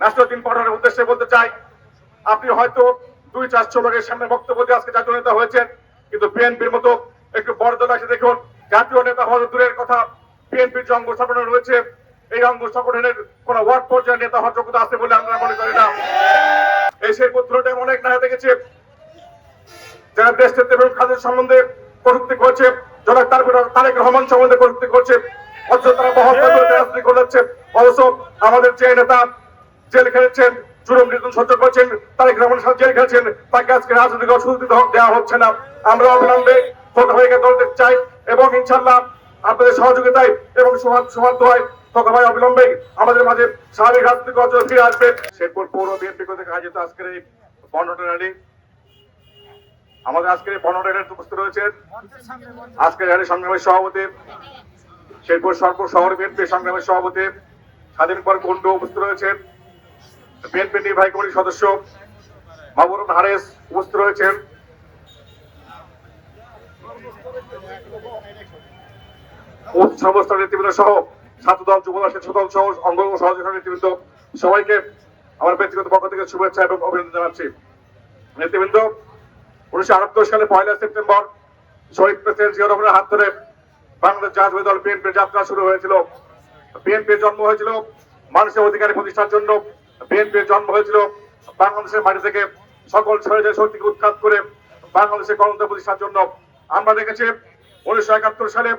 নাসরুদ্দিন পাঠানের উদ্দেশ্যে বলতে চাই, আপনি হয়তো দুই চারশো লোকের সামনে বক্তব্য দিয়ে আজকে জাতীয় নেতা হয়েছেন, কিন্তু বিএনপির মতো একটু বড় দল আছে দেখুন, জাতীয় নেতা হওয়ার দূরের কথা, বিএনপির যে অঙ্গ সংগঠন রয়েছে, এই অঙ্গ সংগঠনের কোন ওয়ার্ড পর্যায়ের নেতা হওয়ার যোগ্যতা আছে বলে আমরা মনে করি না। এই সেই পুত্রটা অনেক না দেখেছে, যারা দেশ এবং খাদের সম্বন্ধে কটূক্তি করছে, যারা তার বিরুদ্ধে তারেক রহমান সম্বন্ধে কটূক্তি করছে, অথচ তারা বহত্তর করে রাজনীতি করেছে। অথচ আমাদের যে নেতা জেল খেলেছেন জুলুম নির্যাতন সহ্য করছেন, তারেক রহমান সাথে জেল খেলেছেন, তাকে আজকে রাজনৈতিক দেওয়া হচ্ছে না। আমরা অবিলম্বে ছোট হয়ে দল চাই এবং ইনশাল্লাহ আপনাদের সহযোগিতায় এবং সৌহার্দ্য হয় ভাই অবিলম্বে আমাদের মাঝে স্বাভাবিক রাজনৈতিক ফিরে আসবে। পৌর বিএনপি কর্তৃক আয়োজিত আজকের এই বন্টন র্যালি, আমাদের আজকের এই র্যালিতে উপস্থিত রয়েছেন আজকের র্যালি সংগ্রামের সভাপতি, শেরপুর সরপুর শহর বিএনপি সংগ্রামের সভাপতি, স্বাধীন পর কুণ্ডু উপস্থিত রয়েছেন। বিএনপি নির্বাহী কমিটির সদস্য মাহবুরুন হারেস উপস্থিত রয়েছেন। সমস্ত নেতৃবৃন্দ সহ ছাত্রদল যুবদল স্বেচ্ছদল সহ অঙ্গ সহযোগী নেতৃবৃন্দ সবাইকে আমার ব্যক্তিগত পক্ষ থেকে শুভেচ্ছা এবং অভিনন্দন জানাচ্ছি। নেতৃবৃন্দ, উনিশশো আটাত্তর সালে পয়লা সেপ্টেম্বর শহীদ প্রেসিডেন্ট জিয়া রহমানের হাত ধরে বাংলাদেশ জাতীয় দল বিএনপির যাত্রা শুরু হয়েছিল। বিএনপির জন্ম হয়েছিল মানুষের অধিকার প্রতিষ্ঠার জন্য বিএনপির জন্ম হয়েছিল বাংলাদেশের মাটি থেকে সকল ছেলেদের শক্তিকে উৎখাত করে বাংলাদেশের গণতন্ত্র প্রতিষ্ঠার জন্য। আমরা দেখেছি উনিশশো একাত্তর সালে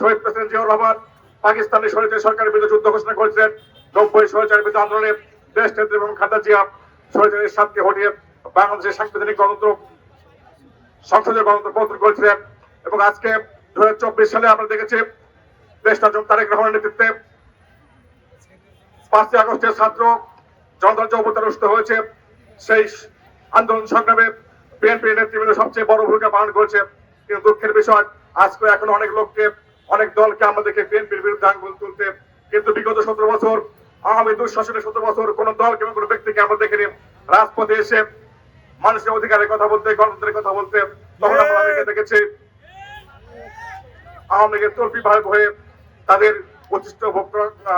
শহীদ প্রেসিডেন্ট জিয়াউর রহমান পাকিস্তানের স্বৈরাচারী সরকারের বিরুদ্ধে যুদ্ধ ঘোষণা করেছিলেন। নব্বই স্বৈরাচারের বিরুদ্ধে আন্দোলনে দেশ নেত্রী এবং খাদ্দা জিয়া স্বৈরাচারের সাথে হটিয়ে বাংলাদেশের সাংবিধানিক গণতন্ত্র, সংসদের গণতন্ত্র প্রবর্তন করেছিলেন। এবং আজকে দু হাজার চব্বিশ সালে আমরা দেখেছি দেশ তারেক রহমানের নেতৃত্বে পাঁচই আগস্টের ছাত্র জনতা যে হয়েছে, সেই আন্দোলন সংগ্রামে বিএনপি নেতৃবৃন্দ সবচেয়ে বড় ভূমিকা পালন করেছে। কিন্তু দুঃখের বিষয়, আজকে এখন অনেক লোককে, অনেক দলকে আমাদেরকে বিএনপির বিরুদ্ধে আঙ্গুল তুলতে। কিন্তু বিগত সতেরো বছর, আওয়ামী দুঃশাসনের সতেরো বছর কোন দল কিংবা কোনো ব্যক্তিকে আমরা দেখিনি। রাজপথে এসে মানুষের অধিকারের কথা বলতে, গণতন্ত্রের কথা বলতে, তখন আমরা দেখেছি। আওয়ামী লীগের তর্পি ভাগ হয়ে তাদের প্রতিষ্ঠ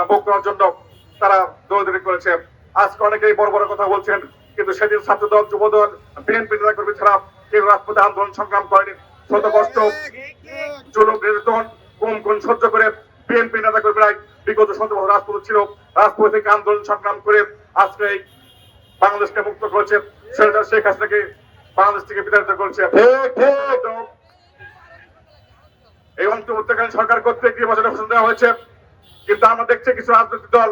ভোগ করার জন্য তারা দৌড়দৌড়ি করেছে। আজকে অনেকেই বড় বড় কথা বলছেন, কিন্তু সেদিন ছাত্রদল, যুবদল, বিএনপি নেতা কর্মী ছাড়া কেউ রাজপথে আন্দোলন সংগ্রাম করেনি। শত কষ্ট, জুলুম, নির্যাতন কোন কোন সহ্য করে বিএনপি নেতা কর্মীরা বিগত সতেরো বছর রাজপথ ছিল। রাজপথ থেকে আন্দোলন সংগ্রাম করে আজকে এই বাংলাদেশকে মুক্ত করেছে। সেটা শেখ হাসিনাকে বাংলাদেশ থেকে বিতাড়িত করেছে। এই অন্তর্বর্তীকালীন সরকার কর্তৃক নির্বাচনের ঘোষণা দেওয়া হয়েছে। কিন্তু আমরা দেখছি কিছু রাজনৈতিক দল,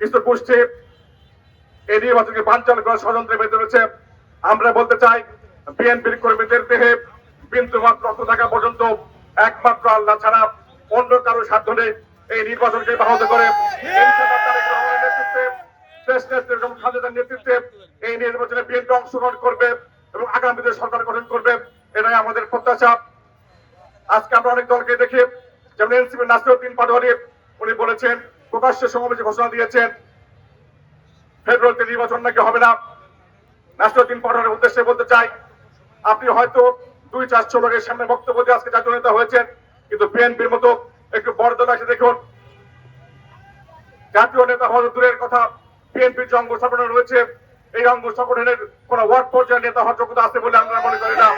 কিছু গোষ্ঠী এই নির্বাচনকে বাঞ্চাল করার ষড়যন্ত্রে বেঁধে রয়েছে। আমরা বলতে চাই, বিএনপির কর্মীদের দেহে বিন্দু মাত্র অর্থ থাকা পর্যন্ত একমাত্র আল্লাহ ছাড়া অন্য কারও সাধ্য নেই। এই নির্বাচনকে ব্যাহত করে নেতৃত্বে এই নির্বাচনে বিএনপি অংশগ্রহণ করবে এবং আগামীতে সরকার গঠন করবে, এটাই আমাদের প্রত্যাশা। আজকে আমরা অনেক দলকে দেখি, যেমন এনসিপি নাসিরউদ্দিন পাটোয়ারি, উনি বলেছেন, প্রকাশ্যে সমাবেশে ঘোষণা দিয়েছেন ফেব্রুয়ারিতে নির্বাচন নাকি হবে না? নাসিরউদ্দিন পাটোয়ারির উদ্দেশ্যে বলতে চাই, আপনি হয়তো দুই চারশো লোকের সামনে বক্তব্য দিয়ে আজকে জাতীয় নেতা হয়েছেন, কিন্তু বিএনপির মতো একটু বড় দল আছে দেখুন। জাতীয় নেতা হওয়ার দূরের কথা, বিএনপির যে অঙ্গ সংগঠন রয়েছে, এই অঙ্গ সংগঠনের কোন ওয়ার্ড পর্যায়ের নেতা হওয়ার যোগ্যতা আছে বলে আমরা মনে করি না।